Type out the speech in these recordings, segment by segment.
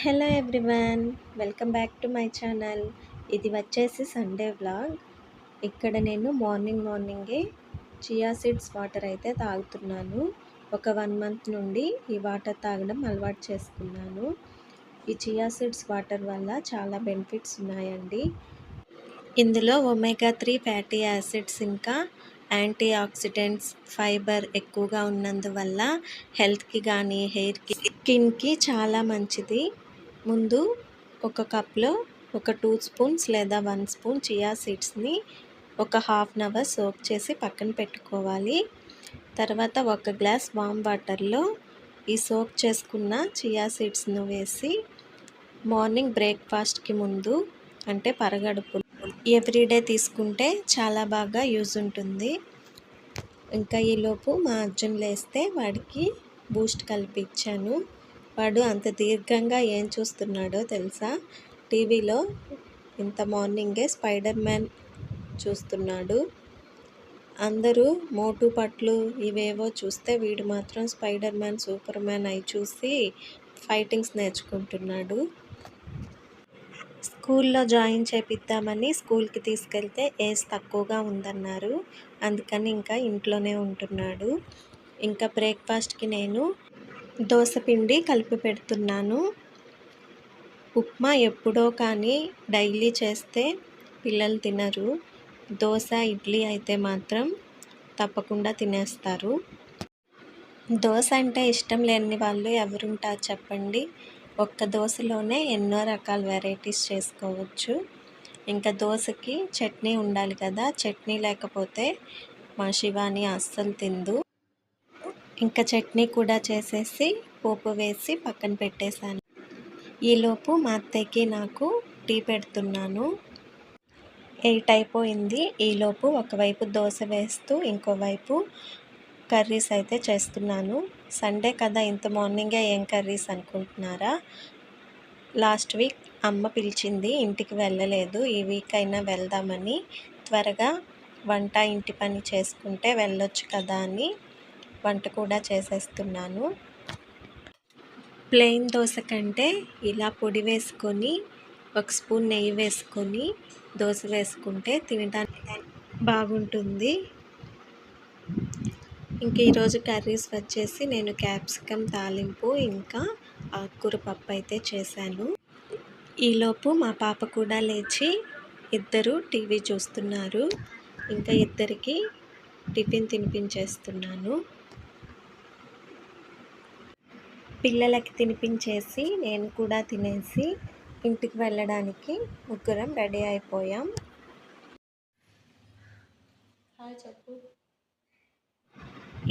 Hello everyone welcome back to my channel ఇది వచ్చేసి Sunday vlog ఇక్కడ నేను మార్నింగ్ మార్నింగే చియా సీడ్స్ వాటర్ అయితే తాగుతున్నాను. ఒక వన్ మంత్ నుండి ఈ వాటర్ తాగడం అలవాటు చేసుకున్నాను. ఈ చియా సీడ్స్ వాటర్ వల్ల చాలా బెనిఫిట్స్ ఉన్నాయండి. ఇందులో ఒమేగా త్రీ ఫ్యాటీ యాసిడ్స్ ఇంకా యాంటీ ఆక్సిడెంట్స్ ఫైబర్ ఎక్కువగా ఉన్నందువల్ల హెల్త్కి కానీ హెయిర్కి స్కిన్కి చాలా మంచిది. ముందు ఒక కప్లో ఒక టూ స్పూన్స్ లేదా వన్ స్పూన్ చియా సీడ్స్ని ఒక హాఫ్ అన్ అవర్ సోక్ చేసి పక్కన పెట్టుకోవాలి. తర్వాత ఒక గ్లాస్ వామ్ వాటర్లో ఈ సోక్ చేసుకున్న చియా సీడ్స్ను వేసి మార్నింగ్ బ్రేక్ఫాస్ట్కి ముందు అంటే పరగడుపు ఎవ్రీడే తీసుకుంటే చాలా బాగా యూజ్ ఉంటుంది. ఇంకా ఈలోపు మా అర్జున్ లేస్తే వాడికి బూస్ట్ కల్పించాను. వాడు అంత దీర్ఘంగా ఏం చూస్తున్నాడో తెలుసా? టీవీలో ఇంత మార్నింగే స్పైడర్ మ్యాన్ చూస్తున్నాడు. అందరూ మోటు పట్లు ఇవేవో చూస్తే వీడు మాత్రం స్పైడర్ మ్యాన్ సూపర్ మ్యాన్ అయి చూసి ఫైటింగ్స్ నేర్చుకుంటున్నాడు. స్కూల్లో జాయిన్ చేపిద్దామని స్కూల్కి తీసుకెళ్తే ఏజ్ తక్కువగా ఉందన్నారు. అందుకని ఇంకా ఇంట్లోనే ఉంటున్నాడు. ఇంకా బ్రేక్ఫాస్ట్కి నేను దోశ పిండి కలిపి పెడుతున్నాను. ఉప్మా ఎప్పుడో కానీ డైలీ చేస్తే పిల్లలు తినరు. దోశ ఇడ్లీ అయితే మాత్రం తప్పకుండా తినేస్తారు. దోశ అంటే ఇష్టం లేని వాళ్ళు ఎవరుంటారు చెప్పండి? ఒక్క దోశలోనే ఎన్నో రకాల వెరైటీస్ చేసుకోవచ్చు. ఇంకా దోశకి చట్నీ ఉండాలి కదా చట్నీ లేకపోతే మా శివాని అస్సలు తిందు. ఇంకా చట్నీ కూడా చేసేసి పోపు వేసి పక్కన పెట్టేశాను. ఈలోపు మా అత్తయ్యకి నాకు టీ పెడుతున్నాను. ఎయిట్ అయిపోయింది. ఈలోపు ఒకవైపు దోశ వేస్తూ ఇంకోవైపు కర్రీస్ అయితే చేస్తున్నాను. సండే కదా ఇంత మార్నింగే ఏం కర్రీస్ అనుకుంటున్నారా? లాస్ట్ వీక్ అమ్మ పిలిచింది ఇంటికి వెళ్ళలేదు. ఈ వీక్ అయినా వెళ్దామని. త్వరగా వంట ఇంటి పని చేసుకుంటే వెళ్ళొచ్చు కదా అని వంట కూడా చేసేస్తున్నాను. ప్లెయిన్ దోశ కంటే ఇలా పొడి వేసుకొని ఒక స్పూన్ నెయ్యి వేసుకొని దోశ వేసుకుంటే తినడానికి బాగుంటుంది. ఇంక ఈరోజు కర్రీస్ వచ్చేసి నేను క్యాప్సికమ్ తాలింపు ఇంకా ఆకుకూర పప్పు అయితే చేశాను. ఈలోపు మా పాప కూడా లేచి ఇద్దరు టీవీ చూస్తున్నారు. ఇంకా ఇద్దరికి టిఫిన్ తినిపించేస్తున్నాను. పిల్లలకి తినిపించేసి నేను కూడా తినేసి ఇంటికి వెళ్ళడానికి ముగ్గురం రెడీ అయిపోయాం. చెప్పు.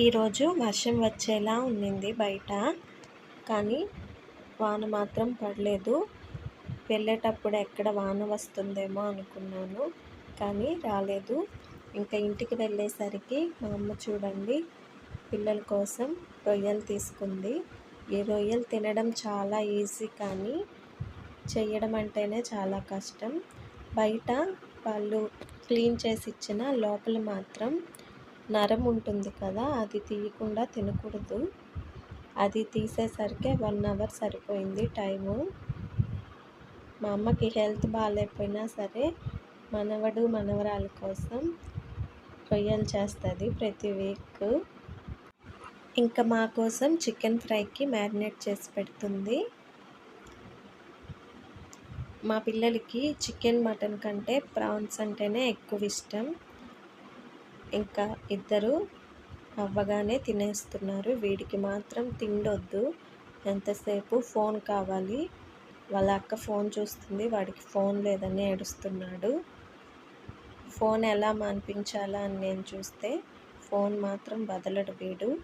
ఈరోజు వర్షం వచ్చేలా ఉండింది బయట కానీ వాన మాత్రం పడలేదు. వెళ్ళేటప్పుడు ఎక్కడ వాన వస్తుందేమో అనుకున్నాను కానీ రాలేదు. ఇంకా ఇంటికి వెళ్ళేసరికి మా అమ్మ చూడండి పిల్లల కోసం రొయ్యలు తీసుకుంది. ఈ రొయ్యలు తినడం చాలా ఈజీ కానీ చేయడం అంటేనే చాలా కష్టం. బయట వాళ్ళు క్లీన్ చేసి ఇచ్చిన లోపల మాత్రం నరం ఉంటుంది కదా అది తీయకుండా తినకూడదు. అది తీసేసరికి వన్ అవర్ సరిపోయింది టైము. మా అమ్మకి హెల్త్ బాగాలేకపోయినా సరే మనవడు మనవరాల కోసం రొయ్యలు చేస్తుంది ప్రతి వీక్. ఇంకా మా కోసం చికెన్ ఫ్రైకి మ్యారినేట్ చేసి పెడుతుంది. మా పిల్లలకి చికెన్ మటన్ కంటే ప్రాన్స్ అంటేనే ఎక్కువ ఇష్టం. ఇంకా ఇద్దరు అవ్వగానే తినేస్తున్నారు. వీడికి మాత్రం తిండొద్దు. ఎంతసేపు ఫోన్ కావాలి? వాళ్ళ అక్క ఫోన్ చూస్తుంది. వాడికి ఫోన్ లేదని ఏడుస్తున్నాడు. ఫోన్ ఎలా మాన్పించాలా అని నేను చూస్తే ఫోన్ మాత్రం వదలడు వీడు.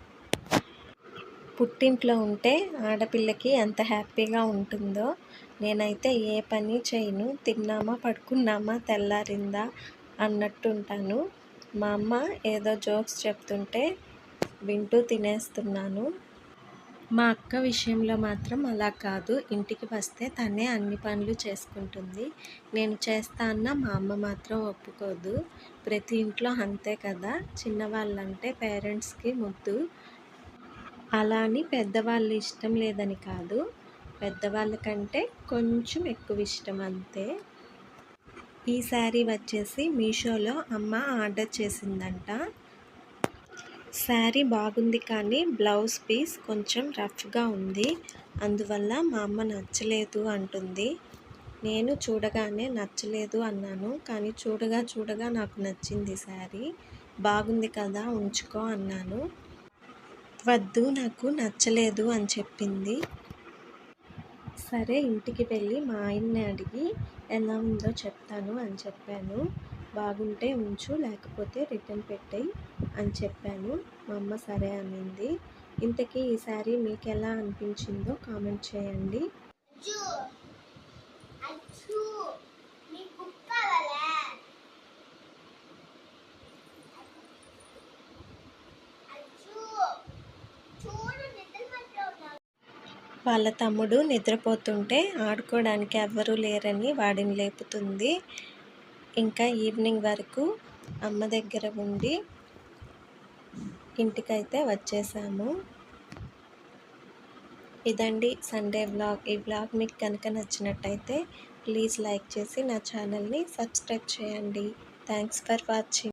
పుట్టింట్లో ఉంటే ఆడపిల్లకి ఎంత హ్యాపీగా ఉంటుందో నేనైతే ఏ పని చేయను. తిన్నామా? పడుకున్నామా? తెల్లారిందా? అన్నట్టుంటాను. మా అమ్మ ఏదో జోక్స్ చెప్తుంటే వింటూ తినేస్తున్నాను. మా అక్క విషయంలో మాత్రం అలా కాదు. ఇంటికి వస్తే తనే అన్ని పనులు చేసుకుంటుంది. నేను చేస్తా అన్న మా అమ్మ మాత్రం ఒప్పుకోదు. ప్రతి ఇంట్లో అంతే కదా. చిన్నవాళ్ళంటే పేరెంట్స్కి ముద్దు. అలా అని పెద్దవాళ్ళు ఇష్టం లేదని కాదు. పెద్దవాళ్ళకంటే కొంచెం ఎక్కువ ఇష్టం అంతే. ఈ శారీ వచ్చేసి మీషోలో అమ్మ ఆర్డర్ చేసిందంట. శారీ బాగుంది కానీ బ్లౌజ్ పీస్ కొంచెం రఫ్గా ఉంది. అందువల్ల మా అమ్మ నచ్చలేదు అంటుంది. నేను చూడగానే నచ్చలేదు అన్నాను. కానీ చూడగా చూడగా నాకు నచ్చింది శారీ. బాగుంది కదా ఉంచుకో అన్నాను. వద్దు నాకు నచ్చలేదు అని చెప్పింది. సరే ఇంటికి వెళ్ళి మా ఆయన్ని అడిగి ఎలా ఉందో చెప్తాను అని చెప్పాను. బాగుంటే ఉంచు లేకపోతే రిటర్న్ పెట్టేయి అని చెప్పాను. మా అమ్మ సరే అనింది. ఇంతకీ ఈ శారీ మీకు ఎలా అనిపించిందో కామెంట్ చేయండి. వాళ్ళ తమ్ముడు నిద్రపోతుంటే ఆడుకోవడానికి ఎవ్వరూ లేరని వాడిని లేపుతుంది. ఇంకా ఈవినింగ్ వరకు అమ్మ దగ్గర ఉండి ఇంటికైతే వచ్చేసాము. ఇదండి సండే వ్లాగ్. ఈ వ్లాగ్ మీకు కనుక నచ్చినట్టయితే ప్లీజ్ లైక్ చేసి నా ఛానల్ని సబ్స్క్రైబ్ చేయండి. Thanks for watching.